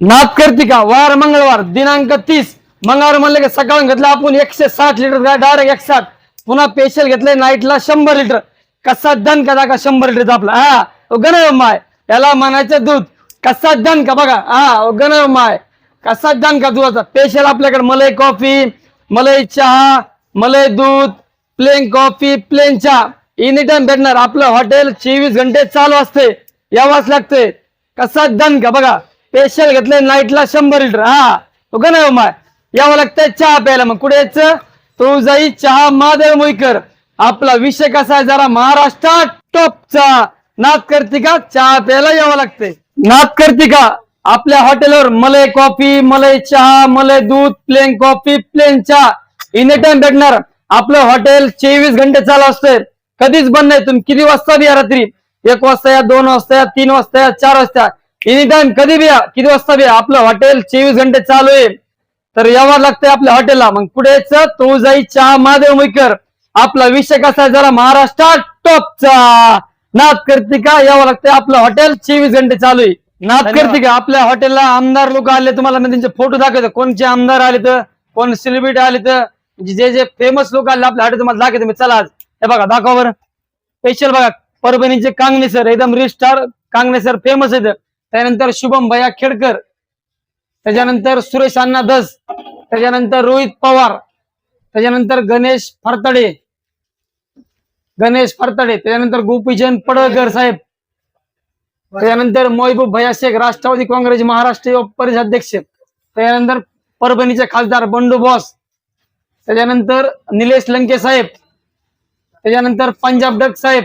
नाथकर्तिका वार मंगळवार दिनांक तीस. मंगळवार म्हणलं की सकाळ घेतलं आपण एकशे साठ लिटर डायरेक्ट एक साठ पुन्हा स्पेशल घेतलंय नाईटला शंभर लिटर कसा दन का का शंभर लिटरचा आपला? हा गणमाय याला म्हणायचं दूध. कसा दन का बघा. हा गणमाय कसा दन का दुधाचा? स्पेशल आपल्याकडे मलई कॉफी मलई चहा मलई दूध प्लेन कॉफी प्लेन चहा. एनी टाइम भेटणार. आपलं हॉटेल चोवीस घंटे चालू असते. यावाच लागते. कसा दन का बघा. स्पेशल घेतलंय नाईटला शंभर लिटर हा. तो का नाही माय यावं लागतंय चहा प्यायला. मग कुठे यायचं? तुळजाई चहा महादेव मुईकर. आपला विषय कसा आहे? जरा महाराष्ट्रात टॉपचा. नाथ कर्तिका चहा प्यायला यावं लागतंय. नाथ कर्तिका आपल्या हॉटेलवर मलाई कॉफी मलय चहा मलय दूध प्लेन कॉफी प्लेन चहा. इन टाइम भेटणार. आपलं हॉटेल चोवीस घंटे चालू असतंय. कधीच बंद नाही. तुम्ही किती वाजता बी या रात्री? एक वाजता या दोन वाजता या तीन वाजता या चार वाजता एनी टाइम कधी बी या किती वाजता बी आपलं हॉटेल चोवीस घंटे चालू आहे तर यावं लागतंय आपल्या हॉटेलला मग पुढे यायचं तुळजाई चहा महादेव मुईकर आपला विषय कसा आहे जरा महाराष्ट्रात टॉपचा नाथ कार्तिका यावं लागतंय आपलं हॉटेल चोवीस घंटे चालू आहे नाथ कार्तिका आपल्या हॉटेलला आमदार लोक आले तुम्हाला मी त्यांचे फोटो दाखवतो कोणचे आमदार आले तर कोण सेलिब्रिटी आले तर जे जे फेमस लोक आले आपल्या हॉटेल तुम्हाला दाखवतो मी चला आज हे बघा दाखवा बरं स्पेशल बघा परभणीचे कांगणे सर एकदम रिस्टार कांगणे सर फेमस आहेत त्यानंतर शुभम भैया खेडकर त्याच्यानंतर सुरेश अण्णा धस त्याच्यानंतर रोहित पवार त्याच्यानंतर गणेश फरतडे गणेश फरतडे त्याच्यानंतर गोपीचंद पडळकर साहेब त्याच्यानंतर मोहबूब भैया शेख राष्ट्रवादी काँग्रेस महाराष्ट्र परिषद अध्यक्ष त्याच्यानंतर परभणीचे खासदार बंडू बॉस त्याच्यानंतर निलेश लंके साहेब त्याच्यानंतर पंजाब डक साहेब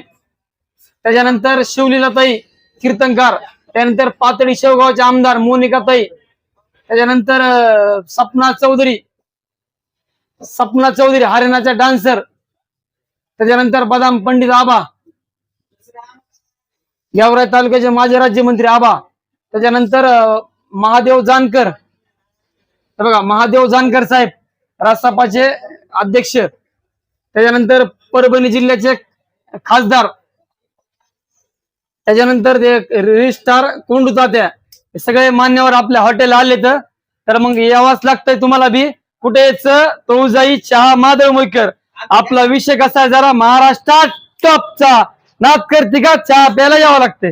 त्याच्यानंतर शिवलीलाताई कीर्तनकार त्यानंतर पातळी शेवगावचे आमदार मोनिकाताई त्याच्यानंतर सपना चौधरी सपना चौधरी हरियाणाचा डान्सर त्याच्यानंतर बदाम पंडित आबा यावराय तालुक्याचे माजी राज्यमंत्री आबा त्याच्यानंतर महादेव जानकर बघा महादेव जानकर साहेब राजसापाचे अध्यक्ष त्याच्यानंतर परभणी जिल्ह्याचे खासदार त्याच्यानंतर ते रजिस्ट्रार कोंडू तात्या सगळे मान्यवर आपल्या हॉटेल आले तर मग यावाच लागतंय तुम्हाला बी. कुठे तोजाई चहा माधव मोईकर. आपला विषय कसा आहे जरा महाराष्ट्रात टॉपचा नाद करते का? चहा प्यायला यावं लागते